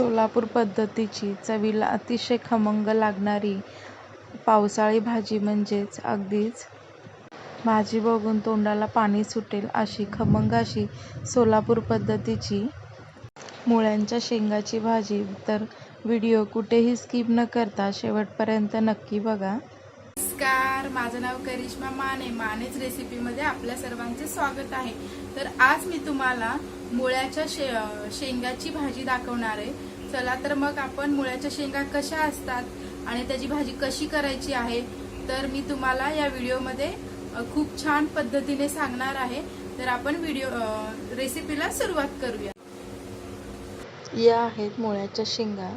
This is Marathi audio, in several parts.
सोलापूर पद्धतीची चवीला अतिशय खमंग लागणारी पावसाळी भाजी म्हणजेच अगदीच भाजी बघून तोंडाला पाणी सुटेल अशी खमंग अशी सोलापूर पद्धतीची मुळ्यांच्या शेंगाची भाजी. तर व्हिडिओ कुठेही स्किप न करता शेवटपर्यंत नक्की बघा. नमस्कार. माझं नाव करिश्मा माने. मानेच रेसिपीमध्ये आपल्या सर्वांचे स्वागत आहे. तर आज मी तुम्हाला मुळ्याच्या शे शेंगाची भाजी दाखवणार आहे. चला तर मग आपण मुळ्याच्या शेंगा कशा असतात आणि त्याची भाजी कशी करायची आहे तर मी तुम्हाला या व्हिडिओमध्ये खूप छान पद्धतीने सांगणार आहे. तर आपण व्हिडिओ रेसिपीला सुरुवात करूया. या आहेत मुळ्याच्या शेंगा.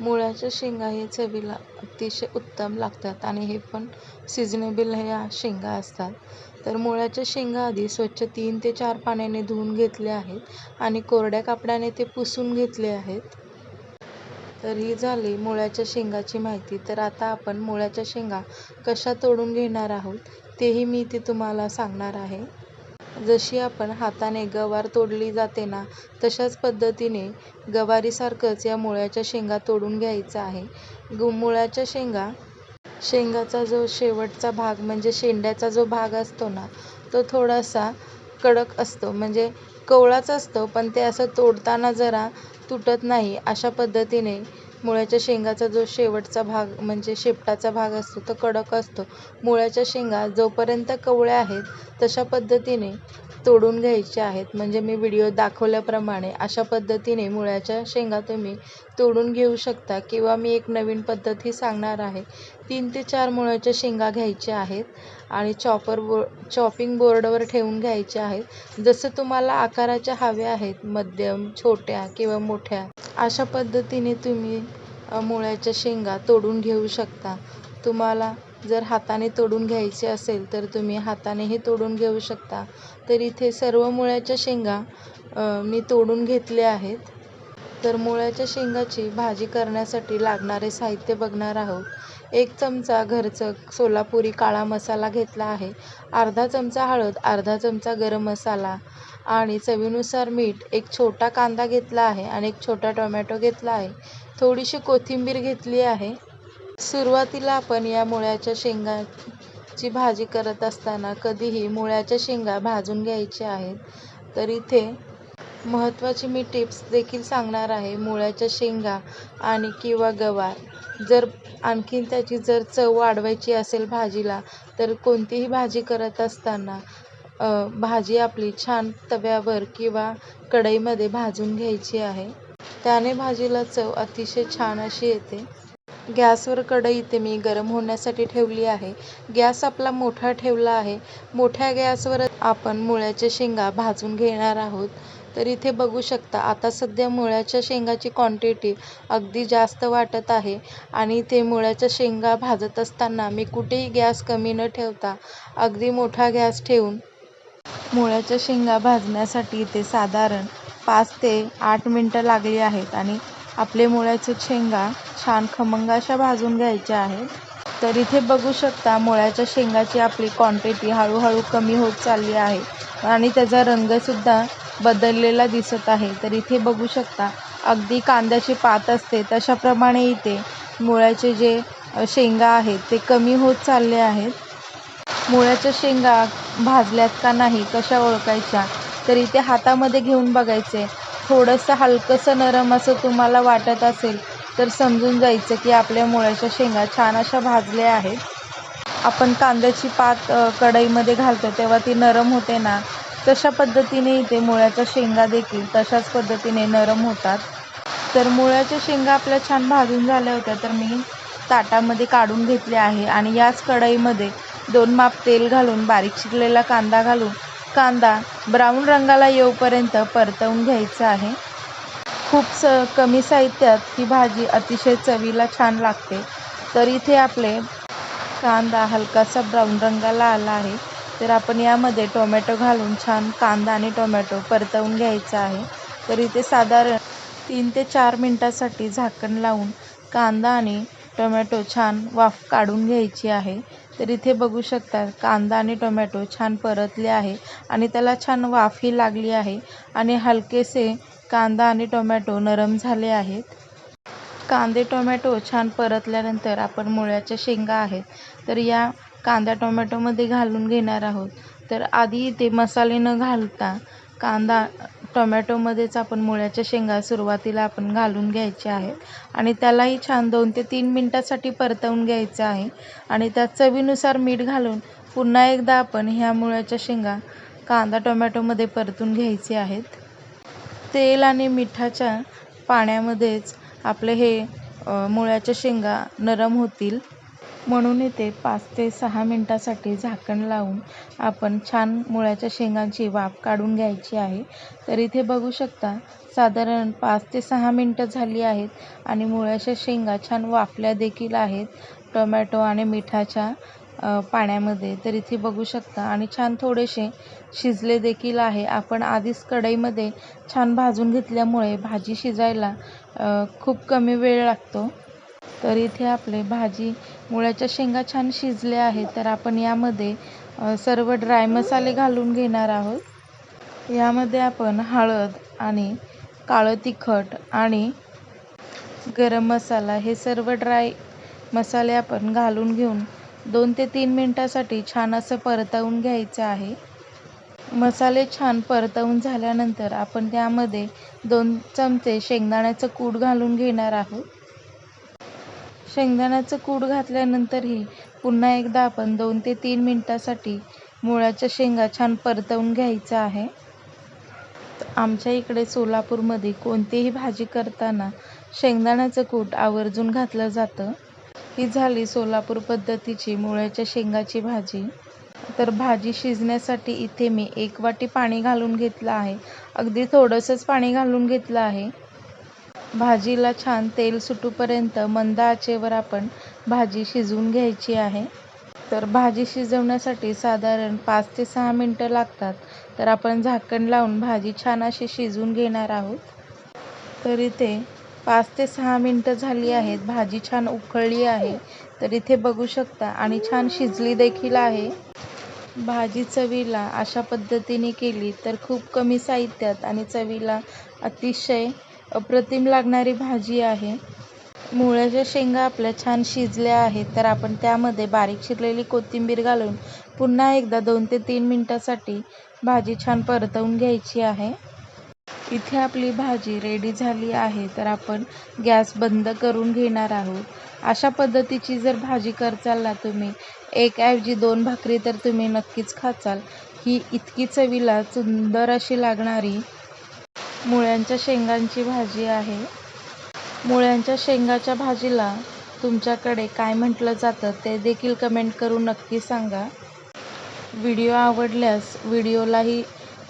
मुळ्याच्या शेंगा हे चवीला अतिशय उत्तम लागतात आणि हे पण सिजनेबल ह्या शेंगा असतात. तर मुळ्याच्या शेंगा आधी स्वच्छ तीन ते चार पाण्याने धुवून घेतले आहेत आणि कोरड्या कापडाने ते पुसून घेतले आहेत. तर ही झाली मुळ्याच्या शेंगाची माहिती. तर आता आपण मुळ्याच्या शेंगा कशा तोडून घेणार आहोत तेही मी ते तुम्हाला सांगणार आहे. जशी आपण हाताने गवार तोडली जाते ना तशाच पद्धतीने गवारीसारखंच या मुळ्याच्या शेंगा तोडून घ्यायचं आहे. गु मुळ्याच्या शेंगा शेंगाचा जो शेवटचा भाग म्हणजे शेंड्याचा जो भाग असतो ना तो थोडासा कडक असतो. म्हणजे कवळाच असतो पण ते असं तोडताना जरा तुटत नाही अशा पद्धतीने मुळ्याच्या शेंगाचा जो शेवटचा भाग म्हणजे शेपटाचा भाग असतो तो कडक असतो. मुळ्याच्या शेंगा जोपर्यंत कवळ्या आहेत तशा पद्धतीने तोडून घ्यायच्या आहेत. म्हणजे मी व्हिडिओ दाखवल्याप्रमाणे अशा पद्धतीने मुळ्याच्या शेंगा तुम्ही तोडून घेऊ शकता. किंवा मी एक नवीन पद्धती सांगणार आहे. तीन ते चार मुळ्याच्या शेंगा घ्यायच्या आहेत. आणि चॉपर बो चॉपिंग बोर्डवर ठेवून घ्यायच्या आहेत. जसं तुम्हाला आकाराच्या हव्या आहेत मध्यम छोट्या किंवा मोठ्या अशा पद्धतीने तुम्ही मुळ्याच्या शेंगा तोडून घेऊ शकता. तुम्हाला जर हाताने तोडून घ्यायचे असेल तर तुम्ही हातानेही तोडून घेऊ शकता. तर इथे सर्व मुळ्याच्या शेंगा मी तोडून घेतले आहेत. तर मुळ्याच्या शेंगाची भाजी करण्यासाठी लागणारे साहित्य बघणार आहोत. एक चमचा घरचं सोलापुरी काळा मसाला घेतला आहे. अर्धा चमचा हळद अर्धा चमचा गरम मसाला आणि चवीनुसार मीठ एक छोटा कांदा घेतला आहे आणि एक छोटा टोमॅटो घेतला आहे. थोडीशी कोथिंबीर घेतली आहे. सुरुवातीला आपण या मुळ्याच्या शेंगाची भाजी करत असताना कधीही मुळ्याच्या शेंगा भाजून घ्यायच्या आहेत. तर इथे महत्त्वाची मी टिप्स देखील सांगणार आहे. मुळ्याच्या शेंगा आणि किंवा गवार जर आणखीन त्याची जर चव वाढवायची असेल भाजीला तर कोणतीही भाजी करत असताना भाजी आपली छान तव्यावर किंवा कढईमध्ये भाजून घ्यायची आहे. त्याने भाजीला चव अतिशय छान अशी येते. गॅसवर कढई इथे मी गरम होण्यासाठी ठेवली आहे. गॅस आपला मोठा ठेवला आहे. मोठ्या गॅसवर आपण मुळ्याच्या शेंगा भाजून घेणार आहोत. तर इथे बघू शकता आता सध्या मुळ्याच्या शेंगाची क्वांटिटी अगदी जास्त वाटत आहे आणि इथे मुळ्याच्या शेंगा भाजत असताना मी कुठेही गॅस कमी न ठेवता अगदी मोठा गॅस ठेवून मुळ्याच्या शेंगा भाजण्यासाठी इथे साधारण पाच ते आठ मिनटं लागली आहेत आणि आपले मुळ्याचे शेंगा छान खमंग अशा भाजून घ्यायच्या आहेत. तर इथे बघू शकता मुळ्याच्या शेंगाची आपली क्वांटिटी हळूहळू कमी होत चालली आहे आणि त्याचा रंगसुद्धा बदललेला दिसत आहे. तर इथे बघू शकता अगदी कांद्याची पात असते तशाप्रमाणे इथे मुळ्याचे जे शेंगा आहेत ते कमी होत चालले आहेत. मुळ्याच्या शेंगा भाजल्यात का नाही कशा ओळखायच्या? तर इथे हातामध्ये घेऊन बघायचे थोडंसं हलकंसं नरम असं तुम्हाला वाटत असेल तर समजून जायचं की आपल्या मुळ्याच्या शेंगा छान अशा भाजल्या आहेत. आपण कांद्याची पात कढईमध्ये घालतो तेव्हा ती नरम होते ना. तशा पद्धतीने इथे मुळ्याच्या शेंगा देखील तशाच पद्धतीने नरम होतात. तर मुळ्याच्या शेंगा आपल्या छान भाजून झाल्या होत्या तर मी ताटामध्ये काढून घेतले आहे आणि याच कढईमध्ये दोन माप तेल घालून बारीक शिकलेला कांदा घालून कांदा ब्राऊन रंगाला येऊपर्यंत परतवून घ्यायचा आहे. खूप स कमी साहित्यात ही भाजी अतिशय चवीला छान लागते. तर इथे आपले कांदा हलकासा ब्राऊन रंगाला आला आहे. तर आपण यामध्ये टोमॅटो घालून छान कांदा आणि टोमॅटो परतवून घ्यायचा आहे. तर इथे साधारण तीन ते चार मिनटासाठी झाकण लावून कांदा आणि टोमॅटो छान वाफ काढून घ्यायची आहे. तर इथे बघू शकता कांदा आणि टोमॅटो छान परतले आहे आणि त्याला छान वाफही लागली आहे आणि हलकेसे कांदा आणि टोमॅटो नरम झाले आहेत. कांदे टोमॅटो छान परतल्यानंतर आपण मुळ्याच्या शेंगा आहेत. तर या कांदा टोमॅटोमध्ये घालून घेणार आहोत. तर आधी ते मसाले न घालता कांदा टोमॅटोमध्येच आपण मुळ्याच्या शेंगा सुरुवातीला आपण घालून घ्यायच्या आहेत. आणि त्यालाही छान दोन ते तीन मिनटासाठी परतवून घ्यायचं आहे. आणि त्यात चवीनुसार मीठ घालून पुन्हा एकदा आपण ह्या मुळ्याच्या शेंगा कांदा टोमॅटोमध्ये परतून घ्यायचे आहेत. तेल आणि मिठाच्या पाण्यामध्येच आपले हे मुळ्याच्या शेंगा नरम होतील. म्हणून इथे पाच ते सहा मिनटासाठी झाकण लावून आपण छान मुळ्याच्या शेंगांची वाफ काढून घ्यायची आहे. तर इथे बघू शकता साधारण पाच ते सहा मिनटं झाली आहेत आणि मुळ्याच्या शेंगा छान वाफल्या देखील आहेत. टोमॅटो आणि मिठाच्या पाण्यामध्ये. तर इथे बघू शकता आणि छान थोडेसे शिजले देखील आहे. आपण आधीच कढईमध्ये छान भाजून घेतल्यामुळे भाजी शिजायला खूप कमी वेळ लागतो. तर इथे आपले भाजी मुळ्याच्या शेंगा छान शिजल्या आहेत. तर आपण यामध्ये सर्व ड्राय मसाले घालून घेणार आहोत. यामध्ये आपण हळद आणि काळं तिखट आणि गरम मसाला हे सर्व ड्राय मसाले आपण घालून घेऊन दोन ते तीन मिनटासाठी छान असं परतवून घ्यायचं आहे. मसाले छान परतवून झाल्यानंतर आपण त्यामध्ये दोन चमचे शेंगदाण्याचं कूट घालून घेणार आहोत. शेंगदाण्याचं कूट घातल्यानंतरही पुन्हा एकदा आपण दोन ते तीन मिनटासाठी मुळ्याच्या शेंगा छान परतवून घ्यायचं आहे. आमच्या इकडे सोलापूरमध्ये कोणतीही भाजी करताना शेंगदाण्याचं कूट आवर्जून घातलं जातं. ही झाली सोलापूर पद्धतीची मुळ्याच्या शेंगाची भाजी. तर भाजी शिजण्यासाठी इथे मी एक वाटी पाणी घालून घेतलं आहे. अगदी थोडंसंच पाणी घालून घेतलं आहे. भाजीला छान तेल सुटूपर्यंत मंद आचेवर आपण भाजी शिजवून घ्यायची आहे. तर भाजी शिजवण्यासाठी साधारण पाच ते सहा मिनटं लागतात. तर आपण झाकण लावून भाजी छान अशी शिजवून घेणार आहोत. तर इथे पाच ते सहा मिनटं झाली आहेत. भाजी छान उकळली आहे. तर इथे बघू शकता आणि छान शिजली देखील आहे. भाजी चवीला अशा पद्धतीने केली तर खूप कमी साहित्यात आणि चवीला अतिशय अप्रतिम लागणारी भाजी आहे. मुळ्याच्या शेंगा आपल्या छान शिजल्या आहेत तर आपण त्यामध्ये बारीक चिरलेली कोथिंबीर घालून पुन्हा एकदा दोन ते तीन मिनटासाठी भाजी छान परतवून घ्यायची आहे. इथे आपली भाजी रेडी झाली आहे तर आपण गॅस बंद करून घेणार आहोत. अशा पद्धतीची जर भाजी करचाल ना तुम्ही एक ऐवजी दोन भाकरी तर तुम्ही नक्कीच खाचाल. ही इतकी चवीला सुंदर अशी लागणारी मुळ्यांच्या शेंगांची भाजी आहे. मुळ्यांच्या शेंगाच्या भाजीला तुमच्याकडे काय म्हटलं जातं ते देखील कमेंट करून नक्की सांगा. व्हिडिओ आवडल्यास व्हिडिओलाही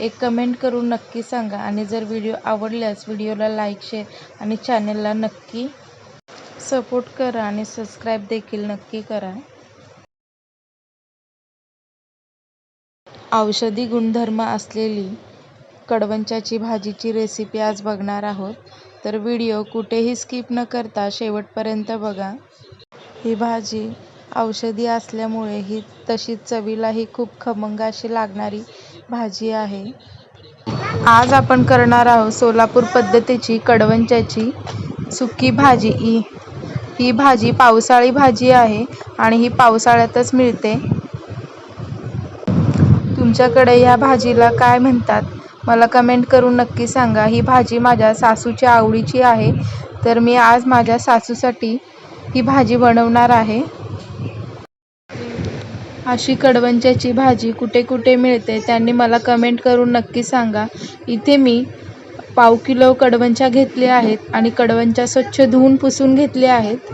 एक कमेंट करून नक्की सांगा आणि जर व्हिडिओ आवडल्यास व्हिडिओला लाईक शेअर आणि चॅनलला नक्की सपोर्ट करा आणि सबस्क्राईब देखील नक्की करा. औषधी गुणधर्म असलेली कडवंचाची भाजीची रेसिपी आज बघणार आहोत. तर व्हिडिओ कुठेही स्किप न करता शेवटपर्यंत बघा. ही भाजी औषधी असल्यामुळे ही तशीच चवीलाही खूप खमंग अशी लागणारी भाजी आहे. आज आपण करणार आहोत सोलापूर पद्धतीची कडवंचाची सुकी भाजी. ही ही भाजी पावसाळी भाजी आहे आणि ही पावसाळ्यातच मिळते. तुमच्याकडे या भाजीला काय म्हणतात? मला कमेंट करून नक्की सांगा. ही भाजी माझ्या सासूच्या आवडीची आहे. तर मी आज माझ्या सासूसाठी ही भाजी बनवणार आहे. अशी कडवंच्याची भाजी कुठे कुठे मिळते त्यांनी मला कमेंट करून नक्की सांगा. इथे मी पाव किलो कडवंच्या घेतल्या आहेत आणि कडवंच्या स्वच्छ धुवून पुसून घेतल्या आहेत.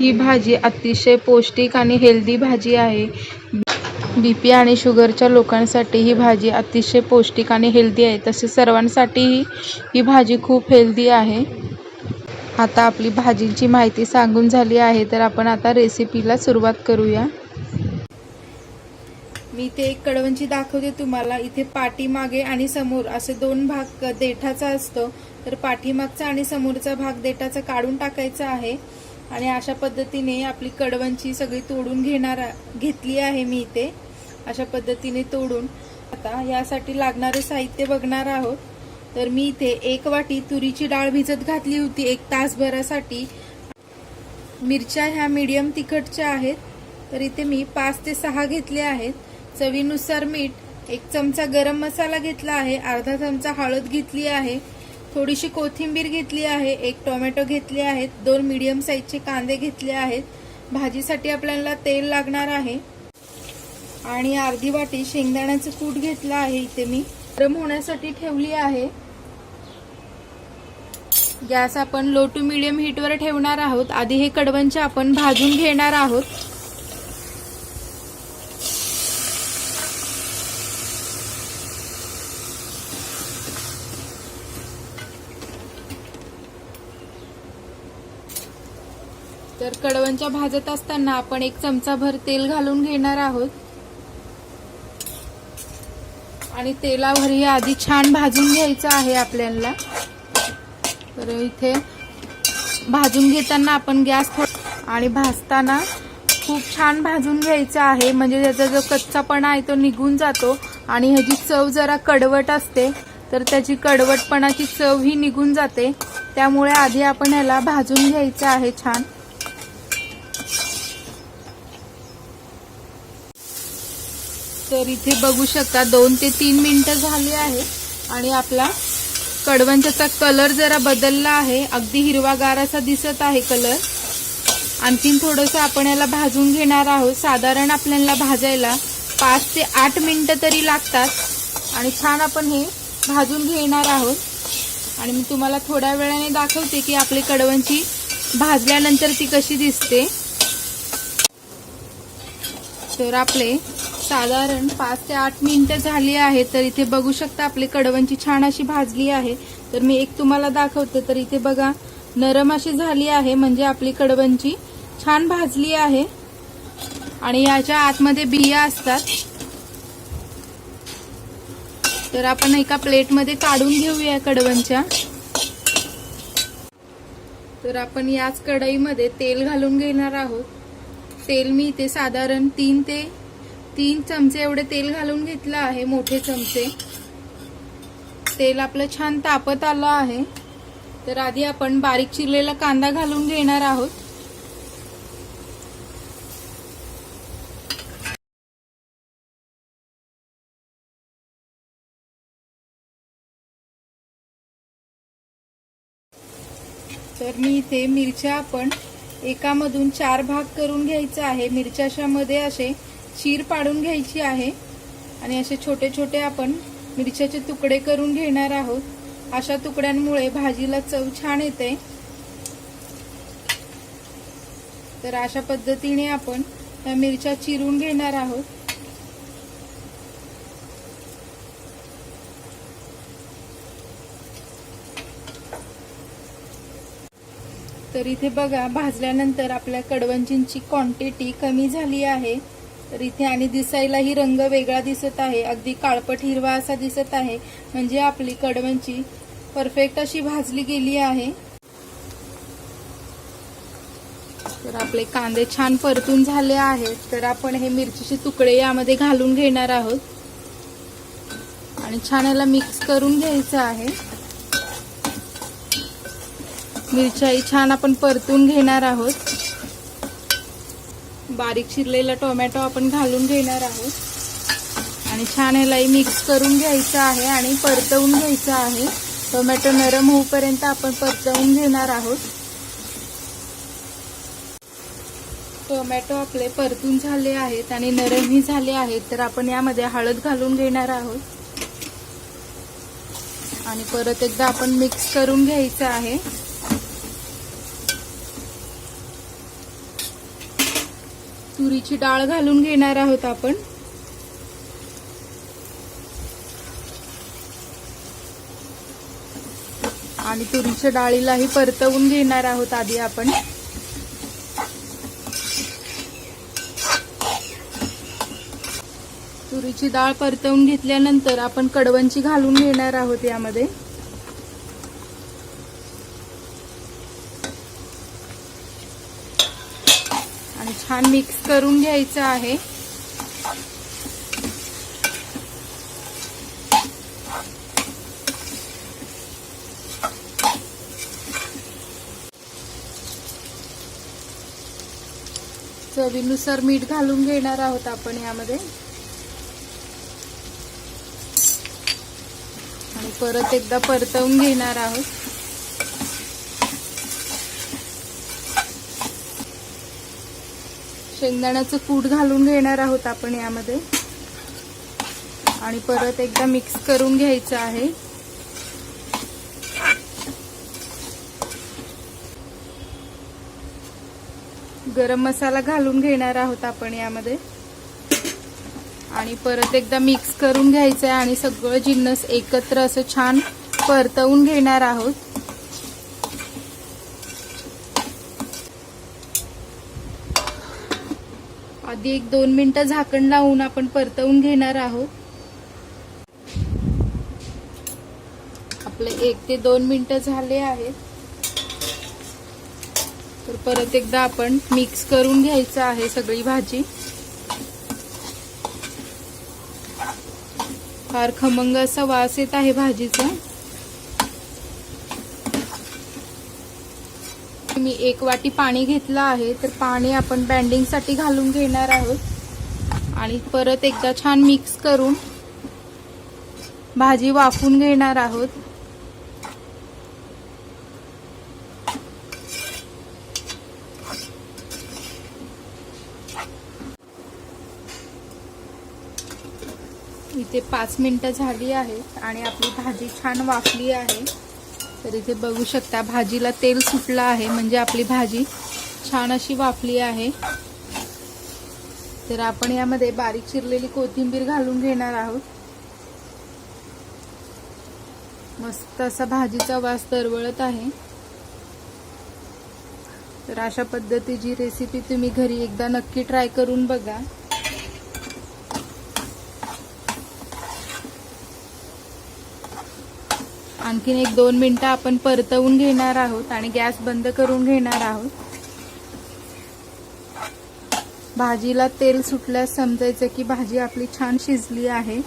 ही भाजी अतिशय पौष्टिक आणि हेल्दी भाजी आहे. बी पी आणि शुगरच्या लोकांसाठी ही भाजी अतिशय पौष्टिक आणि हेल्दी आहे. तसेच सर्वांसाठीही ही भाजी खूप हेल्दी आहे. आता आपली भाजीची माहिती सांगून झाली आहे तर आपण आता रेसिपीला सुरुवात करूया. मी इथे एक कडवंची दाखवते तुम्हाला. इथे पाठीमागे आणि समोर असे दोन भाग देठाचा असतो. तर पाठीमागचा आणि समोरचा भाग देठाचा काढून टाकायचा आहे. आणि अशा पद्धतीने आपली कडवंची सगळी तोडून घेणार घेतली आहे मी इथे. अशा पद्धतीने तोडून आता यासाठी लागणारे साहित्य बघणार आहोत. तर मी इथे एक वाटी तुरीची डाळ भिजत घातली होती. एक तासभरासाठी मिरच्या ह्या मीडियम तिखटच्या आहेत. तर इथे मी पाच ते सहा घेतले आहेत. चवीनुसार मीठ एक चमचा गरम मसाला घेतला आहे. अर्धा चमचा हळद घेतली आहे. थोडीशी कोथिंबीर घेतली आहे. एक टोमॅटो घेतले आहेत. दोन मीडियम साईजचे कांदे घेतले आहेत. भाजीसाठी आपल्याला तेल लागणार आहे. आणि अर्धी वाटी शेंगदाण्याचं कूट घेतलं आहे इथे मी. गरम होण्यासाठी ठेवली आहे. गॅस आपण लो टू मिडियम हीटवर ठेवणार आहोत. आधी हे कडवंचे आपण भाजून घेणार आहोत. तर कडवंच्या भाजत असताना आपण एक चमचा भर तेल घालून घेणार आहोत. आणि तेलावर हे आधी छान भाजून घ्यायचं आहे आपल्याला. तर इथे भाजून घेताना आपण गॅस आणि भाजताना खूप छान भाजून घ्यायचं आहे. म्हणजे त्याचा जो कच्चापणा आहे तो निघून जातो आणि ह्याची चव जरा कडवट असते. तर त्याची कडवटपणाची चव ही निघून जाते. त्यामुळे आधी आपण ह्याला भाजून घ्यायचं आहे छान. तर इथे बघू शकता दोन ते तीन मिनटं झाली आहे. आणि आपला कडवंच्याचा कलर जरा बदलला आहे. अगदी हिरवागार असा दिसत आहे कलर. आणखीन थोडंसं आपण याला भाजून घेणार आहोत. साधारण आपल्याला भाजायला पाच ते आठ मिनटं तरी लागतात. आणि छान आपण हे भाजून घेणार आहोत. आणि मी तुम्हाला थोड्या वेळाने दाखवते की आपली कडवंची भाजल्यानंतर ती कशी दिसते. तर आपले साधारण पाच ते आठ मिनिटं झाली आहे तर इथे बघू शकता आपली कडवंची छान अशी भाजली आहे. तर मी एक तुम्हाला दाखवते तर इथे बघा नरम अशी झाली आहे म्हणजे आपली कडवंची छान भाजली आहे. आणि याच्या आतमध्ये बिया असतात. तर आपण एका प्लेटमध्ये काढून घेऊया कडवंच्या. तर आपण याच कढईमध्ये तेल घालून घेणार आहोत. तेल मी इथे साधारण तीन ते तीन चमचे एवढे तेल घालून घेतलं आहे मोठे चमचे. तेल आपलं छान तापत आलं आहे. तर आधी आपण बारीक चिरलेला कांदा घालून घेणार आहोत. तर मी इथे मिरच्या आपण एकामधून चार भाग करून घ्यायचा आहे. मिरच्याच्या मध्ये असे चीर पाडून घ्यायची आहे आणि असे छोटे छोटे आपण मिरच्याचे तुकडे करून घेणार आहोत. अशा तुकड्यांमुळे भाजीला चव छान येते. तर अशा पद्धतीने आपण या मिरच्या चिरून घेणार आहोत. तर इथे बघा भाजल्यानंतर आपल्या कडवंजींची क्वांटिटी कमी झाली आहे. तर इथे आणि दिसायलाही रंग वेगळा दिसत आहे. अगदी काळपट हिरवा असा दिसत आहे. म्हणजे आपली कडवंची परफेक्ट अशी भाजली गेली आहे. तर आपले कांदे छान परतून झाले आहेत. तर आपण हे मिरचीचे तुकडे यामध्ये घालून घेणार आहोत. आणि छान याला मिक्स करून घ्यायचं आहे. मिरच्याही छान आपण परतून घेणार आहोत. बारीक चिरलेला टोमॅटो आपण घालून घेणार आहोत. आणि छान ह्यालाही मिक्स करून घ्यायचं आहे आणि परतवून घ्यायचं आहे. टोमॅटो नरम होऊपर्यंत आपण परतवून घेणार आहोत. टोमॅटो आपले परतून झाले आहेत आणि नरमही झाले आहेत तर आपण यामध्ये हळद घालून घेणार आहोत. आणि परत एकदा आपण मिक्स करून घ्यायचं आहे. तुरीची डाळ घालून घेणार आहोत आपण. आणि तुरीच्या डाळीलाही परतवून घेणार आहोत आधी आपण. तुरीची डाळ परतवून घेतल्यानंतर आपण कडवंची घालून घेणार आहोत यामध्ये. हा मिक्स करून घ्यायचं आहे. चवीनुसार मीठ घालून घेणार आहोत आपण यामध्ये. आणि परत एकदा परतवून घेणार आहोत. शेंगदाण्याचं कूट घालून घेणार आहोत आपण यामध्ये. आणि परत एकदा मिक्स करून घ्यायचं आहे. गरम मसाला घालून घेणार आहोत आपण यामध्ये. आणि परत एकदा मिक्स करून घ्यायचं आहे आणि सगळं जिन्नस एकत्र असं छान परतवून घेणार आहोत. आधी एक दोन मिनिटं झाकण लावून आपण परतवून घेणार आहोत. आपले एक ते दोन मिनिटं झाले आहेत. तर परत एकदा आपण मिक्स करून घ्यायचं आहे सगळी भाजी. फार खमंग असा वास येत आहे भाजीचा. मी एक वाटी पाणी घेतलं आहे तर पाणी आपण बँडिंगसाठी घालून घेणार आहोत. आणि परत एकदा छान मिक्स करून भाजी वाफून घेणार आहोत. इथे पाच मिनिटं झाली आहेत आणि आपली भाजी छान वाफली आहे. तर इथे बघू शकता भाजीला तेल सुटलं आहे. म्हणजे आपली भाजी छान अशी वाफली आहे. तर आपण यामध्ये बारीक चिरलेली कोथिंबीर घालून घेणार आहोत. मस्त असा भाजीचा वास दरवळत आहे. तर अशा पद्धतीची रेसिपी तुम्ही घरी एकदा नक्की ट्राय करून बघा. आणखीन एक दोन मिनिटं आपण परतवून घेणार आहोत आणि गॅस बंद करून घेणार आहोत. भाजीला तेल सुटल्यास समजायचं की भाजी आपली छान शिजली आहे.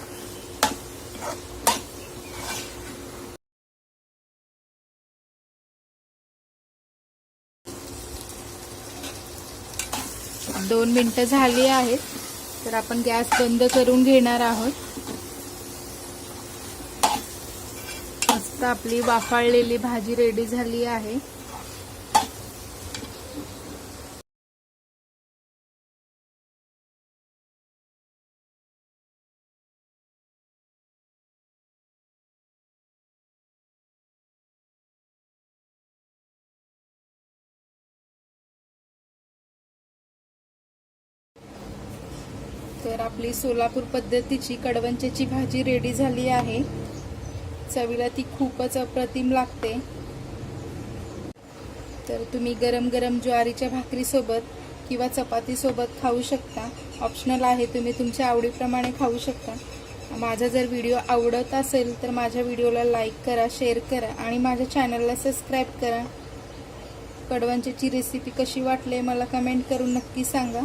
दोन मिनटं झाली आहेत तर आपण गॅस बंद करून घेणार आहोत. मस्त आपली वाफाळलेली भाजी रेडी झाली आहे. तर आपली सोलापूर पद्धतीची कडवंच्याची भाजी रेडी झाली आहे. चवीला ती खूपच अप्रतिम लागते. तर तुम्ही गरम गरम ज्वारीच्या भाकरीसोबत किंवा चपातीसोबत खाऊ शकता. ऑप्शनल आहे तुम्ही तुमच्या आवडीप्रमाणे खाऊ शकता. माझा जर व्हिडिओ आवडत असेल तर माझ्या व्हिडिओला लाईक करा शेअर करा आणि माझ्या चॅनलला सबस्क्राईब करा. कडवंच्याची रेसिपी कशी वाटली मला कमेंट करून नक्की सांगा.